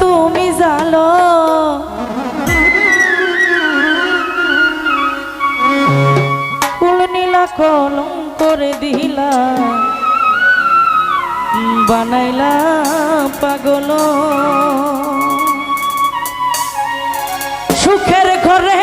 তুমি জালো কুল নীলা কলম করে দিলা। বানাইলা পাগল। সুখের ঘরে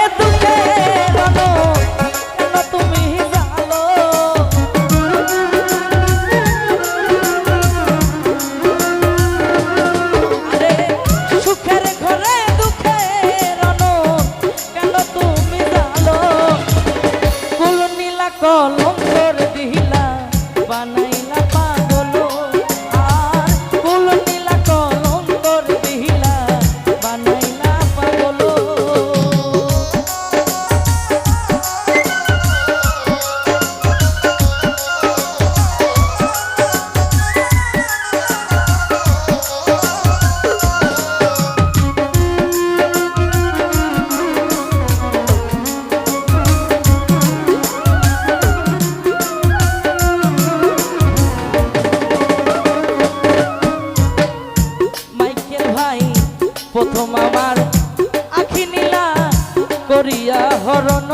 প্রথম আমার আখি নীলা করিয়া হরণ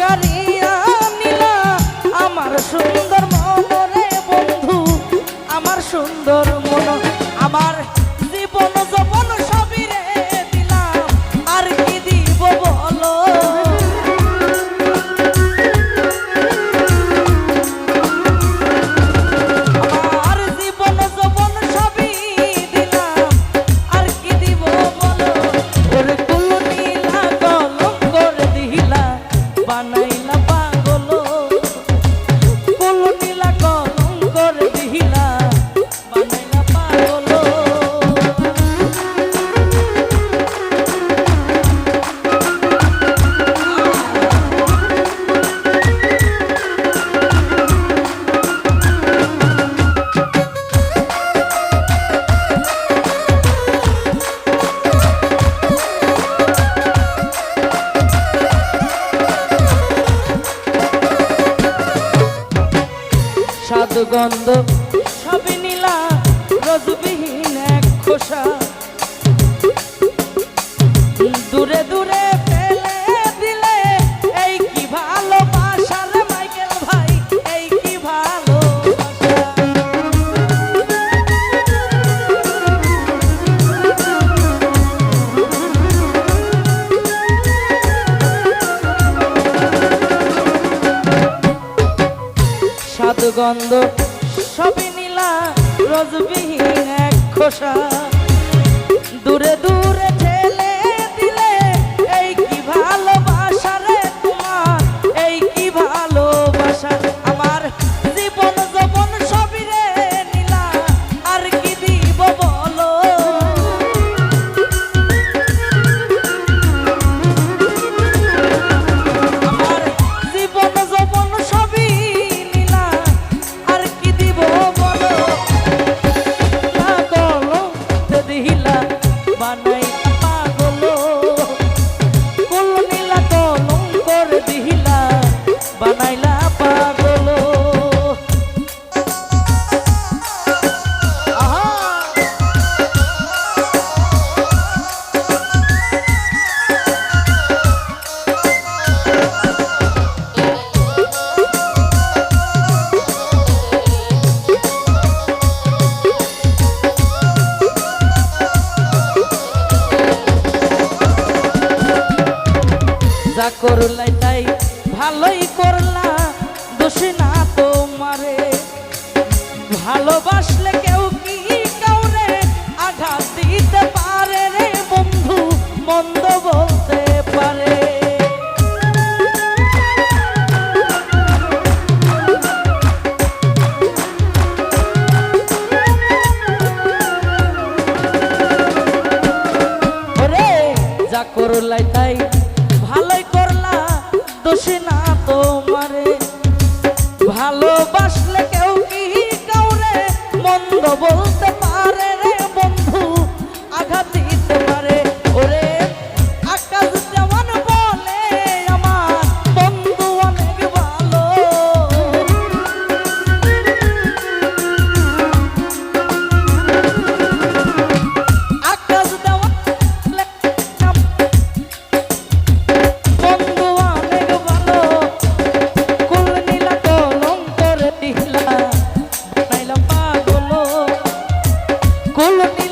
কারিয়া নিলা। আমার সুন্দর বন্ধু আমার সুন্দর গন্ধ। সবই নীলা রজবিহীন এক খোসা। দূরে দূরে গন্ধ সবই নীলা রজবিহীন এক খোসা। দূরে দূরে বানাই করলাই তাই ভালোই করলা দোষী না তোমারে। ভালোবাসলে কে cocina. বলতে